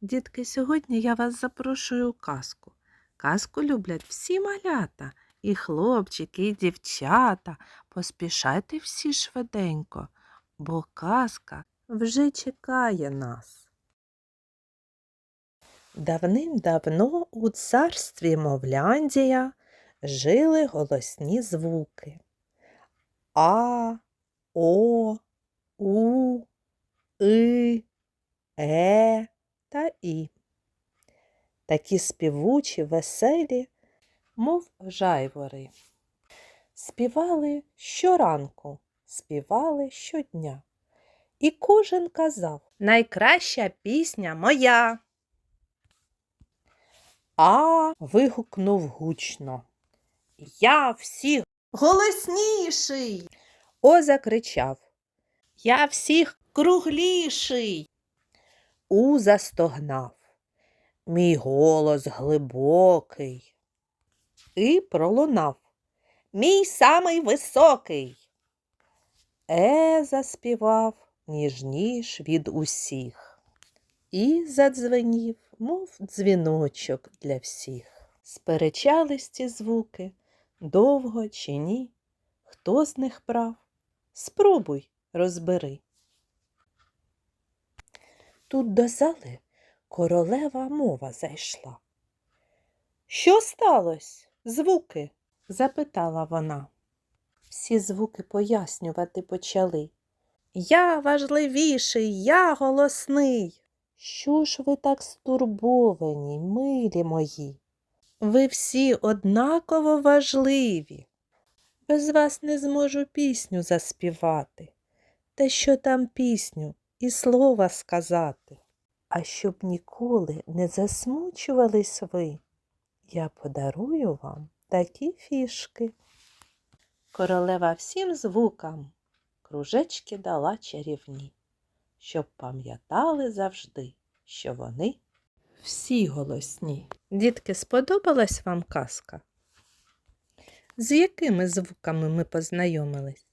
Дітки, сьогодні я вас запрошую у казку. Казку люблять всі малята, і хлопчики, і дівчата. Поспішайте всі швиденько, бо казка вже чекає нас. Давним-давно у царстві Мовляндія жили голосні звуки. А, О, У, И, Е та І. Такі співучі, веселі, мов жайвори. Співали щоранку, співали щодня. І кожен казав Найкраща пісня моя. А вигукнув гучно. Я всіх голосніший. О закричав. Я всіх кругліший. У застогнав. Мій голос глибокий. І пролунав. Мій самий високий. Е заспівав ніжніш від усіх. І задзвенів, мов дзвіночок для всіх. Сперечались ці звуки, довго чи ні. Хто з них прав? Спробуй розбери. Тут до зали королева мова зайшла. Що сталося? Звуки? запитала вона. Всі звуки пояснювати почали. Я важливіший, я голосний. Що ж ви так стурбовані, милі мої? Ви всі однаково важливі. Без вас не зможу пісню заспівати. Та що там пісню і слова сказати. А щоб ніколи не засмучувались ви, я подарую вам такі фішки. Королева всім звукам кружечки дала чарівні, щоб пам'ятали завжди, що вони всі голосні. Дітки, сподобалась вам казка? З якими звуками ми познайомились?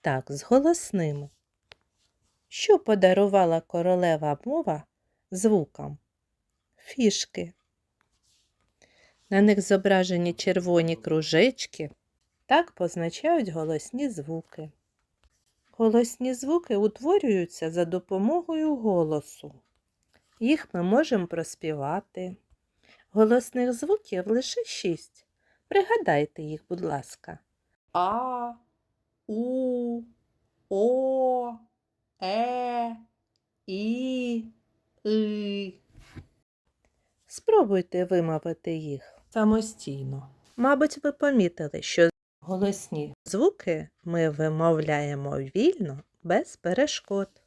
Так, з голосними. Що подарувала королева мова звукам? Фішки. На них зображені червоні кружечки. Так позначають голосні звуки. Голосні звуки утворюються за допомогою голосу. Їх ми можемо проспівати. Голосних звуків лише шість. Пригадайте їх, будь ласка. А, У, О, Е, І, И. Спробуйте вимовити їх самостійно. Мабуть, ви помітили, що голосні звуки ми вимовляємо вільно без перешкод.